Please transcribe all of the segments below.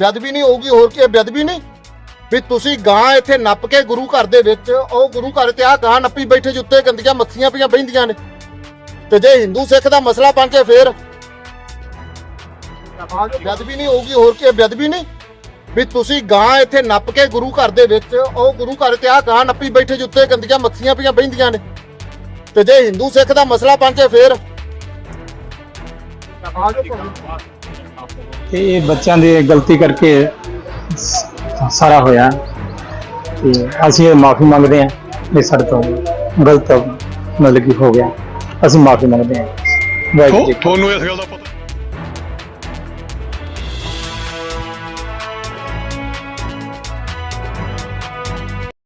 ਬੇਅਦਬੀ ਨਹੀਂ ਹੋਊਗੀ, ਹੋਰ ਕੀ ਹੈ? ਬੇਅਦਬੀ ਨਹੀਂ? ਵੀ ਤੁਸੀਂ ਗਾਂ ਇੱਥੇ ਨੱਪ ਕੇ ਗੁਰੂ ਘਰ ਦੇ ਵਿੱਚ, ਉਹ ਗੁਰੂ ਘਰ ਤੇ ਆ ਗਾਂ ਨੱਪੀ ਬੈਠੇ ਜੁੱਤੇ ਗੰਦੀਆਂ ਮੱਖੀਆਂ ਪਈਆਂ ਬਹਿੰਦੀਆਂ ਨੇ। ਤੇ ਜੇ ਹਿੰਦੂ ਸਿੱਖ ਦਾ ਮਸਲਾ ਬਣ ਕੇ ਫੇਰ? ਬੇਅਦਬੀ ਨਹੀਂ ਹੋਊਗੀ, ਹੋਰ ਕੀ ਹੈ? ਬੇਅਦਬੀ ਨਹੀਂ? ਵੀ ਤੁਸੀਂ ਗਾਂ ਇੱਥੇ ਨੱਪ ਕੇ ਗੁਰੂ ਘਰ ਦੇ ਵਿੱਚ, ਉਹ ਗੁਰੂ ਘਰ ਤੇ ਆ ਗਾਂ ਨੱਪੀ ਬੈਠੇ ਜੁੱਤੇ ਗੰਦੀਆਂ ਮੱਖੀਆਂ ਪਈਆਂ ਬਹਿੰਦੀਆਂ ਨੇ। ਤੇ ਜੇ ਹਿੰਦੂ ਸਿੱਖ ਦਾ ਮਸਲਾ ਬਣ ਕੇ ਫੇਰ? ਤੇ ਇਹ ਬੱਚਿਆਂ ਦੀ ਗਲਤੀ ਕਰਕੇ ਸ- ਸਾਰਾ ਹੋਇਆ ਤੇ ਅਸੀਂ ਇਹ ਮਾਫੀ ਮੰਗਦੇ ਹਾਂ ਇਹ ਸਾਡੇ ਤੋਂ ਗਲਤ ਮਤਲਬ ਕਿ ਹੋ ਗਿਆ। ਅਸੀਂ ਮਾਫੀ ਮੰਗਦੇ ਹਾਂ। ਵਾਹਿਗੁਰੂ ਜੀ ਤੁਹਾ- ਤੁਹਾਨੂੰ ਇਸ ਗੱਲ ਦਾ ਪਤਾ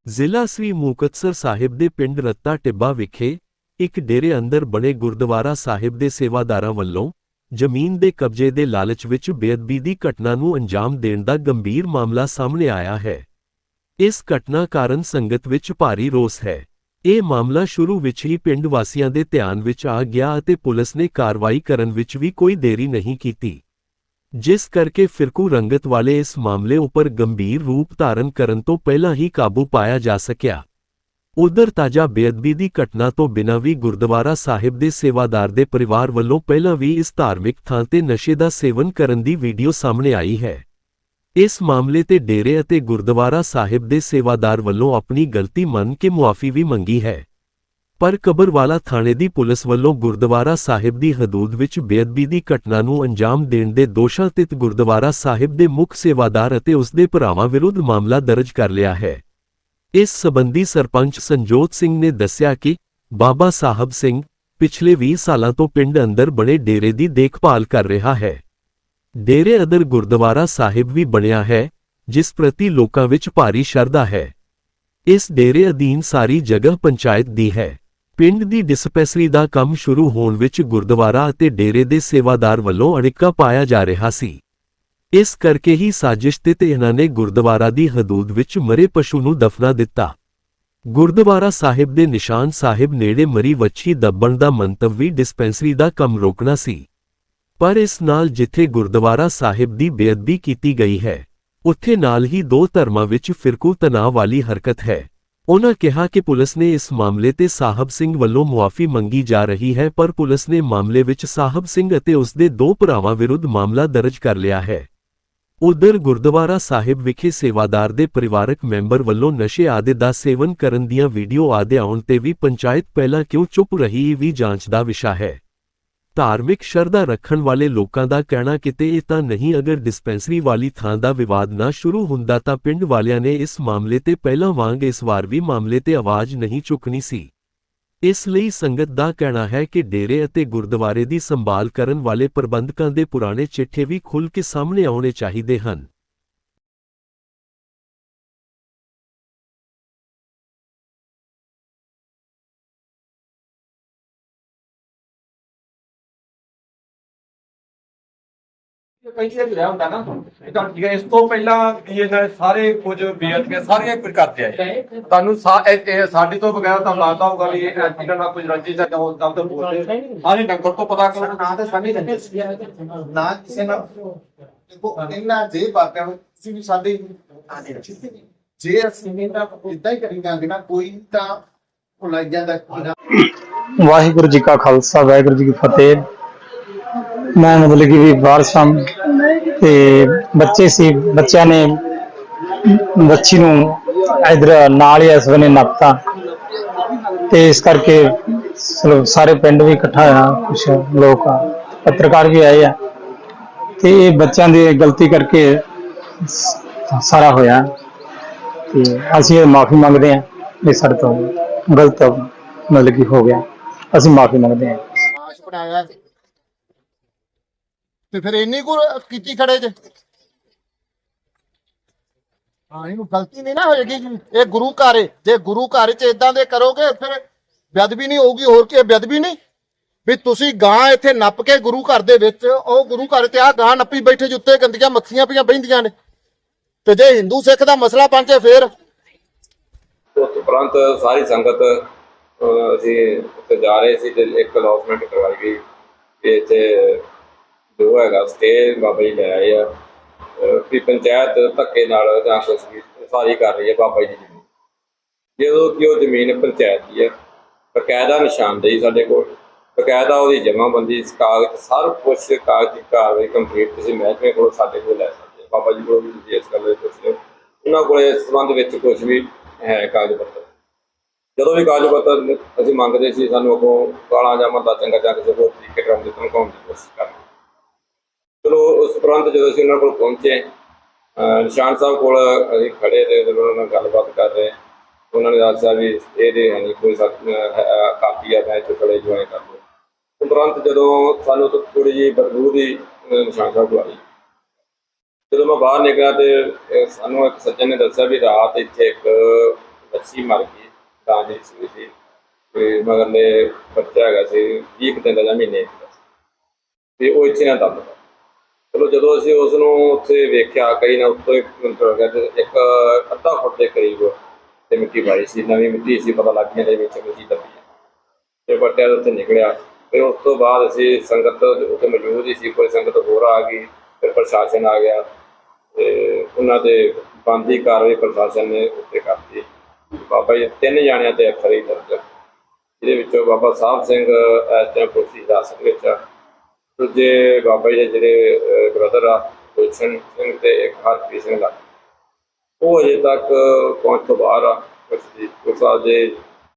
ਜ਼ਿਲ੍ਹਾ ਸ੍ਰੀ ਮੁਕਤਸਰ ਸਾਹਿਬ ਦੇ ਪਿੰਡ ਰੱਤਾ ਟਿੱਬਾ ਵਿਖੇ ਇੱਕ ਡੇਰੇ ਅੰਦਰ ਬਣੇ ਗੁਰਦੁਆਰਾ ਸਾਹਿਬ ਦੇ ਸੇਵਾਦਾਰਾਂ ਵੱਲੋਂ ਜ਼ਮੀਨ ਦੇ ਕਬਜ਼ੇ ਦੇ ਲਾਲਚ ਵਿੱਚ ਬੇਅਦਬੀ ਦੀ ਘਟਨਾ ਨੂੰ ਅੰਜਾਮ ਦੇਣ ਦਾ ਗੰਭੀਰ ਮਾਮਲਾ ਸਾਹਮਣੇ ਆਇਆ ਹੈ। ਇਸ ਘਟਨਾ ਕਾਰਨ ਸੰਗਤ ਵਿੱਚ ਭਾਰੀ ਰੋਸ ਹੈ। ਇਹ ਮਾਮਲਾ ਸ਼ੁਰੂ ਵਿੱਚ ਹੀ ਪਿੰਡ ਵਾਸੀਆਂ ਦੇ ਧਿਆਨ ਵਿੱਚ ਆ ਗਿਆ ਅਤੇ ਪੁਲਿਸ ਨੇ ਕਾਰਵਾਈ ਕਰਨ ਵਿੱਚ ਵੀ ਕੋਈ ਦੇਰੀ ਨਹੀਂ ਕੀਤੀ। ਜਿਸ ਕਰਕੇ ਫਿਰਕੂ ਰੰਗਤ ਵਾਲੇ ਇਸ ਮਾਮਲੇ ਉੱਪਰ ਗੰਭੀਰ ਰੂਪ ਧਾਰਨ ਕਰਨ ਤੋਂ ਪਹਿਲਾਂ ਹੀ ਕਾਬੂ ਪਾਇਆ ਜਾ ਸਕਿਆ। ਉਧਰ ਤਾਜਾ ਬੇਅਦਬੀ ਦੀ ਘਟਨਾ ਤੋਂ ਬਿਨਾਂ ਵੀ ਗੁਰਦੁਆਰਾ ਸਾਹਿਬ ਦੇ ਸੇਵਾਦਾਰ ਦੇ ਪਰਿਵਾਰ ਵੱਲੋਂ ਪਹਿਲਾਂ ਵੀ ਇਸ ਧਾਰਮਿਕ ਥਾਂ ਤੇ ਨਸ਼ੇ ਦਾ ਸੇਵਨ ਕਰਨ ਦੀ ਵੀਡੀਓ ਸਾਹਮਣੇ ਆਈ ਹੈ। ਇਸ ਮਾਮਲੇ ਤੇ ਡੇਰੇ ਅਤੇ ਗੁਰਦੁਆਰਾ ਸਾਹਿਬ ਦੇ ਸੇਵਾਦਾਰ ਵੱਲੋਂ ਆਪਣੀ ਗਲਤੀ ਮੰਨ ਕੇ ਮੁਆਫੀ ਵੀ ਮੰਗੀ ਹੈ। ਪਰ ਕਬਰਵਾਲਾ ਥਾਣੇ ਦੀ ਪੁਲਿਸ ਵੱਲੋਂ ਗੁਰਦੁਆਰਾ ਸਾਹਿਬ ਦੀ ਹਦੂਦ ਵਿੱਚ ਬੇਅਦਬੀ ਦੀ ਘਟਨਾ ਨੂੰ ਅੰਜਾਮ ਦੇਣ ਦੇ ਦੋਸ਼ਾਂ ਤਿਤ ਗੁਰਦੁਆਰਾ ਸਾਹਿਬ ਦੇ ਮੁੱਖ ਸੇਵਾਦਾਰ ਅਤੇ ਉਸ ਦੇ ਭਰਾਵਾਂ ਵਿਰੁੱਧ ਮਾਮਲਾ ਦਰਜ ਕਰ ਲਿਆ ਹੈ। ਇਸ ਸਬੰਧੀ ਸਰਪੰਚ ਸੰਜੋਤ ਸਿੰਘ ਨੇ ਦੱਸਿਆ ਕਿ ਬਾਬਾ ਸਾਹਿਬ ਸਿੰਘ ਪਿਛਲੇ 20 ਸਾਲਾਂ ਤੋਂ ਪਿੰਡ ਅੰਦਰ ਬਣੇ ਡੇਰੇ ਦੀ ਦੇਖਭਾਲ ਕਰ ਰਿਹਾ ਹੈ। ਡੇਰੇ ਅੰਦਰ ਗੁਰਦੁਆਰਾ ਸਾਹਿਬ ਵੀ ਬਣਿਆ ਹੈ, ਜਿਸ ਪ੍ਰਤੀ ਲੋਕਾਂ ਵਿੱਚ ਭਾਰੀ ਸ਼ਰਧਾ ਹੈ। ਇਸ ਡੇਰੇ ਅਧੀਨ ਸਾਰੀ ਜਗ੍ਹਾ ਪੰਚਾਇਤ ਦੀ ਹੈ। ਪਿੰਡ ਦੀ ਡਿਸਪੈਂਸਰੀ ਦਾ ਕੰਮ ਸ਼ੁਰੂ ਹੋਣ ਵਿੱਚ ਗੁਰਦੁਆਰਾ ਅਤੇ ਡੇਰੇ ਦੇ ਸੇਵਾਦਾਰ ਵੱਲੋਂ ਅੜਿੱਕਾ ਪਾਇਆ ਜਾ ਰਿਹਾ ਸੀ। ਇਸ ਕਰਕੇ ਹੀ ਸਾਜ਼ਿਸ਼ ਤੇ ਇਹਨਾਂ ਨੇ ਗੁਰਦੁਆਰਾ ਦੀ ਹਦੂਦ ਵਿੱਚ ਮਰੇ ਪਸ਼ੂ ਨੂੰ ਦਫਨਾ ਦਿੱਤਾ। ਗੁਰਦੁਆਰਾ ਸਾਹਿਬ ਦੇ ਨਿਸ਼ਾਨ ਸਾਹਿਬ ਨੇੜੇ ਮਰੀ ਵੱਛੀ ਦੱਬਣ ਦਾ ਮੰਤਵ ਵੀ ਡਿਸਪੈਂਸਰੀ ਦਾ ਕੰਮ ਰੋਕਣਾ ਸੀ। ਪਰ ਇਸ ਨਾਲ ਜਿੱਥੇ ਗੁਰਦੁਆਰਾ ਸਾਹਿਬ ਦੀ ਬੇਅਦਬੀ ਕੀਤੀ ਗਈ ਹੈ, ਉੱਥੇ ਨਾਲ ਹੀ ਦੋ ਧਰਮਾਂ ਵਿੱਚ ਫਿਰਕੂ ਤਣਾਅ ਵਾਲੀ ਹਰਕਤ ਹੈ। ਉਹਨਾਂ ਕਿਹਾ ਕਿ ਪੁਲਿਸ ਨੇ ਇਸ ਮਾਮਲੇ ਤੇ ਸਾਹਿਬ ਸਿੰਘ ਵੱਲੋਂ ਮੁਆਫੀ ਮੰਗੀ ਜਾ ਰਹੀ ਹੈ, ਪਰ ਪੁਲਿਸ ਨੇ ਮਾਮਲੇ ਵਿੱਚ ਸਾਹਿਬ ਸਿੰਘ ਅਤੇ ਉਸ ਦੇ ਦੋ ਭਰਾਵਾਂ ਵਿਰੁੱਧ ਮਾਮਲਾ ਦਰਜ ਕਰ ਲਿਆ ਹੈ। ਉਧਰ ਗੁਰਦੁਆਰਾ ਸਾਹਿਬ ਵਿਖੇ ਸੇਵਾਦਾਰ ਦੇ ਪਰਿਵਾਰਕ ਮੈਂਬਰ ਵੱਲੋਂ ਨਸ਼ੇ ਆਦਿ ਦਾ ਸੇਵਨ ਕਰਨ ਦੀਆਂ ਵੀਡੀਓ ਆਦਿ ਆਉਣ ਤੇ ਵੀ ਪੰਚਾਇਤ ਪਹਿਲਾਂ ਕਿਉਂ ਚੁੱਪ ਰਹੀ ਇਹ ਵੀ ਜਾਂਚ ਦਾ ਵਿਸ਼ਾ ਹੈ। ਧਾਰਮਿਕ ਸ਼ਰਧਾ ਰੱਖਣ ਵਾਲੇ ਲੋਕਾਂ ਦਾ ਕਹਿਣਾ ਕਿਤੇ ਇਹ ਤਾਂ ਨਹੀਂ ਅਗਰ ਡਿਸਪੈਂਸਰੀ ਵਾਲੀ ਥਾਂ ਦਾ ਵਿਵਾਦ ਨਾ ਸ਼ੁਰੂ ਹੁੰਦਾ ਤਾਂ ਪਿੰਡ ਵਾਲਿਆਂ ਨੇ ਇਸ ਮਾਮਲੇ ਤੇ ਪਹਿਲਾਂ ਵਾਂਗ ਇਸ ਵਾਰ ਵੀ ਮਾਮਲੇ ਤੇ ਆਵਾਜ਼ ਨਹੀਂ ਚੁੱਕਣੀ ਸੀ। ਇਸ ਲਈ ਸੰਗਤ ਦਾ ਕਹਿਣਾ ਹੈ ਕਿ ਡੇਰੇ ਅਤੇ ਗੁਰਦੁਆਰੇ ਦੀ ਸੰਭਾਲ ਕਰਨ ਵਾਲੇ ਪ੍ਰਬੰਧਕਾਂ ਦੇ ਪੁਰਾਣੇ ਚਿੱਠੇ ਵੀ ਖੁੱਲ੍ਹ ਕੇ ਸਾਹਮਣੇ ਆਉਣੇ ਚਾਹੀਦੇ ਹਨ। ਪਹਿਲੀ ਵਾਰ ਲਿਆ ਹੁੰਦਾ ਨਾ ਇਹ ਤਾਂ ਠੀਕ ਹੈ ਇਸ ਤੋਂ ਪਹਿਲਾਂ ਵੀ ਇਹਨਾਂ ਨੇ ਸਾਰੇ ਕੁਝ ਬੇਅਦਬੀਆਂ ਸਾਰੀਆਂ ਕੁਝ ਕਰਦੇ ਆਏ। ਤੁਹਾਨੂੰ ਸਾ- ਇਹ- ਇਹ ਸਾਡੇ ਤੋਂ ਬਗੈਰ ਤੁਹਾਨੂੰ ਲੱਗਦਾ ਹੋਊਗਾ ਵੀ ਇਹ ਇਹਨਾਂ ਨਾਲ ਕੁਝ ਰੰਜਿਸ਼ ਜਾਂ ਉਹ ਦਮ ਤੋਂ ਬੋਲਦੇ ਸਾਰੇ ਡੰਗਰ ਤੋਂ ਪਤਾ ਕਰੋ। ਨਾ ਤਾਂ ਸਾਡੀ ਨਾ ਕਿਸੇ ਨਾਲ। ਦੇਖੋ ਇਹਨਾਂ ਜੇ ਬਾਤਾਂ ਨੂੰ ਤੁਸੀਂ ਵੀ ਸਾਡੇ ਜੇ ਅਸੀਂ ਇਦਾਂ ਹੀ ਕਰੀ ਜਾਂਦੇ ਨਾ ਕੋਈ ਤਾਂ ਉਹ ਲੱਗ ਜਾਂਦਾ ਕਿ ਨਾ। ਵਾਹਿਗੁਰੂ ਜੀ ਕਾ ਖਾਲਸਾ ਵਾਹਿਗੁਰੂ ਜੀ ਕੀ ਫਤਿਹ। ਮੈਂ ਮਤਲਬ ਕਿ ਵੀ ਬਾਹਰ ਸਾਂ ਤੇ ਬੱਚੇ ਸੀ, ਬੱਚਿਆਂ ਨੇ ਬੱਚੀ ਨੂੰ ਇਧਰ ਨਾਲ ਹੀ ਇਸ ਵੇਲੇ ਨੱਪਤਾ। ਤੇ ਇਸ ਕਰਕੇ ਸਾਰੇ ਪਿੰਡ ਵੀ ਇਕੱਠਾ ਹੋਇਆ, ਕੁਛ ਲੋਕ ਪੱਤਰਕਾਰ ਵੀ ਆਏ ਆ। ਤੇ ਇਹ ਬੱਚਿਆਂ ਦੀ ਗਲਤੀ ਕਰਕੇ ਸਾਰਾ ਹੋਇਆ। ਤੇ ਅਸੀਂ ਇਹ ਮਾਫੀ ਮੰਗਦੇ ਹਾਂ ਇਹ ਸਾਡੇ ਤੋਂ ਗਲਤ ਮਤਲਬ ਕਿ ਹੋ ਗਿਆ। ਅਸੀਂ ਮਾਫੀ ਮੰਗਦੇ ਹਾਂ। ਆਸ਼ ਬਣਾਇਆ ਤੇ ਫਿਰ ਇੰਨੀ ਕੁ ਕੀਤੀ ਖੜੇ ਜੇ ਹਾਂ ਇਹਨੂੰ ਗਲਤੀ ਨਹੀਂ ਨਾ ਹੋਏਗੀ। ਇਹ ਗੁਰੂ ਘਰ ਏ। ਜੇ ਗੁਰੂ ਘਰ ਚ ਇਦਾਂ ਦੇ ਕਰੋਗੇ ਫਿਰ ਬੇਅਦਬੀ ਨਹੀਂ ਹੋਊਗੀ। ਹੋਰ ਕੀ ਹੈ, ਬੇਅਦਬੀ ਨਹੀਂ? ਵੀ ਤੁਸੀਂ ਗਾਂ ਇੱਥੇ ਨੱਪ ਕੇ ਗੁਰੂ ਘਰ ਦੇ ਵਿੱਚ ਉਹ ਗੁਰੂ ਘਰ ਤੇ ਆ ਗਾਂ ਨੱਪੀ ਬੈਠੇ ਜੁੱਤੇ ਗੰਦੀਆਂ ਮੱਖੀਆਂ ਪਈਆਂ ਬਹਿੰਦੀਆਂ ਨੇ। ਤੇ ਜੇ ਹਿੰਦੂ ਸਿੱਖ ਦਾ ਮਸਲਾ ਬਣ ਕੇ ਫੇਰ? ਉਸ ਉਪਰੰਤ ਸਾਰੀ ਸੰਗਤ ਅਹ, ਅਸੀਂ ਉੱਥੇ ਜਾ ਰਹੇ ਸੀ ਤੇ ਇੱਕ ਅਨਾਉਂਸਮੈਂਟ ਕਰਵਾਈ ਗਈ। ਕਿ ਇੱਥੇ ਜੋ ਹੈਗਾ ਸਟੇ ਬਾਬਾ ਜੀ ਲੈ ਆਏ ਆ। ਅਹ ਵੀ ਪੰਚਾਇਤ ਧੱਕੇ ਨਾਲ ਜਾਂ ਕੁਛ ਵੀ ਸਾਰੀ ਕਰ ਰਹੀ ਹੈ ਬਾਬਾ ਜੀ ਦੀ ਜਦੋਂ ਕਿ ਉਹ ਜ਼ਮੀਨ ਪੰਚਾਇਤ ਦੀ ਹੈ। ਬਕਾਇਦਾ ਨਿਸ਼ਾਨਦੇਹੀ ਸਾਡੇ ਕੋਲ। ਬਕਾਇਦਾ ਉਹਦੀ ਜਮ੍ਹਾਂਬੰਦੀ ਇਸ ਕਾਗਜ਼, ਸਭ ਕੁਝ ਕਾਗਜ਼ੀ ਕਾਰਵਾਈ ਕੰਪਲੀਟ ਤੁਸੀਂ ਮਹਿਕਮੇ ਕੋਲ ਸਾਡੇ ਕੋਲ ਲੈ ਸਕਦੇ ਬਾਬਾ ਜੀ ਕੋਲ ਵੀ ਤੁਸੀਂ ਇਸ ਗੱਲ ਦੇ ਪੁੱਛ ਲਿਓ। ਉਹਨਾਂ ਕੋਲ ਇਸ ਸੰਬੰਧ ਵਿੱਚ ਕੁਝ ਵੀ ਹੈ ਕਾਗਜ਼ ਪੱਤਰ। ਜਦੋਂ ਵੀ ਕਾਗਜ਼ ਪੱਤਰ ਅਸੀਂ ਮੰਗਦੇ ਸੀ, ਸਾਨੂੰ ਅੱਗੋਂ ਕਾਲਾ ਜਾਂ ਮਰਦਾ ਚੰਗਾ ਜਾਂ ਕਿਸੇ ਹੋਰ ਤਰੀਕੇ ਨਾਲ ਦੇ ਧਮਕਾਉਣ ਦੀ ਕੋਸ਼ਿਸ਼ ਕਰਦੇ ਚਲੋ, ਉਸ ਉਪਰੰਤ ਜਦੋਂ ਅਸੀਂ ਉਹਨਾਂ ਕੋਲ ਪਹੁੰਚੇ, ਅਹ ਨਿਸ਼ਾਨ ਸਾਹਿਬ ਕੋਲ ਅਸੀਂ ਖੜੇ ਤੇ ਜਦੋਂ ਉਹਨਾਂ ਨਾਲ ਗੱਲਬਾਤ ਕਰ ਰਹੇ, ਉਹਨਾਂ ਨੇ ਦੱਸਿਆ ਵੀ ਇਹਦੇ ਨਹੀਂ, ਕੋਈ ਕਾਪੀ ਆ, ਮੈਂ ਇੱਥੇ ਜੁਆਇਨ ਕਰ ਲਓ ਉਪਰੰਤ ਜਦੋਂ ਸਾਨੂੰ ਥੋੜੀ ਜਿਹੀ ਬਦਬੂ ਦੀ ਨਿਸ਼ਾਨ ਸਾਹਿਬ ਕੋਲ ਆਈ। ਜਦੋਂ ਮੈਂ ਬਾਹਰ ਨਿਕਲਿਆ ਤੇ ਸਾਨੂੰ ਇੱਕ ਸੱਜਣ ਨੇ ਦੱਸਿਆ ਵੀ ਰਾਤ ਇੱਥੇ ਇੱਕ ਬੱਚੀ ਮਰ ਗਈ, ਤਾਂ ਜਿਹੜੀ ਸੀ ਸੀ ਤੇ ਮਗਰਲੇ ਬੱਚਾ ਹੈਗਾ ਸੀ 20 ਕੁ ਦਿਨ ਦਾ ਜਾਂ ਮਹੀਨੇ ਤੇ ਉਹ ਇੱਥੇ ਨਾ ਦੱਬ ਚਲੋ ਜਦੋਂ ਅਸੀਂ ਉਸ ਨੂੰ ਉੱਥੇ ਵੇਖਿਆ, ਕਈ ਨਾ ਉੱਤੋਂ ਇੱਕ ਮਿੰਟ ਹੋ ਇੱਕ ਅੱਧਾ ਫੁੱਟ ਦੇ ਕਰੀਬ ਤੇ ਮਿੱਟੀ ਪਾਈ ਸੀ। ਨਵੀਂ ਮਿੱਟੀ ਸੀ, ਪਤਾ ਲੱਗ ਗਿਆ ਦੇ ਵਿੱਚ ਮਿੱਟੀ ਦੱਬੀ ਤੇ ਬੱਟਿਆ ਉੱਥੇ ਨਿਕਲਿਆ। ਫਿਰ ਉਸ ਤੋਂ ਬਾਅਦ ਅਸੀਂ ਸੰਗਤ ਉੱਥੇ ਮੌਜੂਦ ਹੀ ਸੀ, ਕੋਈ ਸੰਗਤ ਹੋਰ ਆ ਗਈ, ਫਿਰ ਪ੍ਰਸ਼ਾਸਨ ਆ ਗਿਆ ਤੇ ਉਹਨਾਂ ਦੇ ਬੰਦੀ ਕਾਰਵਾਈ ਪ੍ਰਸ਼ਾਸਨ ਨੇ ਉੱਤੇ ਕਰਤੀ। ਬਾਬਾ ਜੀ, ਤਿੰਨ ਜਾਣਿਆਂ ਤੇ ਅਖਰ ਹੀ ਦਰਜ ਜਿਹਦੇ ਵਿੱਚੋਂ ਬਾਬਾ ਸਾਹਿਬ ਸਿੰਘ ਇਸ ਟਾਈਮ ਪੁਲਿਸ ਹਿਰਾਸਤ ਵਿੱਚ ਆ। ਦੂਜੇ ਬਾਬਾ ਜੀ ਦੇ ਜਿਹੜੇ ਬ੍ਰਦਰ ਆ ਗੁਲਸ਼ਨ ਸਿੰਘ ਤੇ ਇੱਕ ਹਰਪ੍ਰੀਤ ਸਿੰਘ ਲੱਗ ਉਹ ਅਜੇ ਤੱਕ ਪਹੁੰਚ ਤੋਂ ਬਾਹਰ ਆ ਕੁਛ ਦੀ ਕੁਛ ਦੇ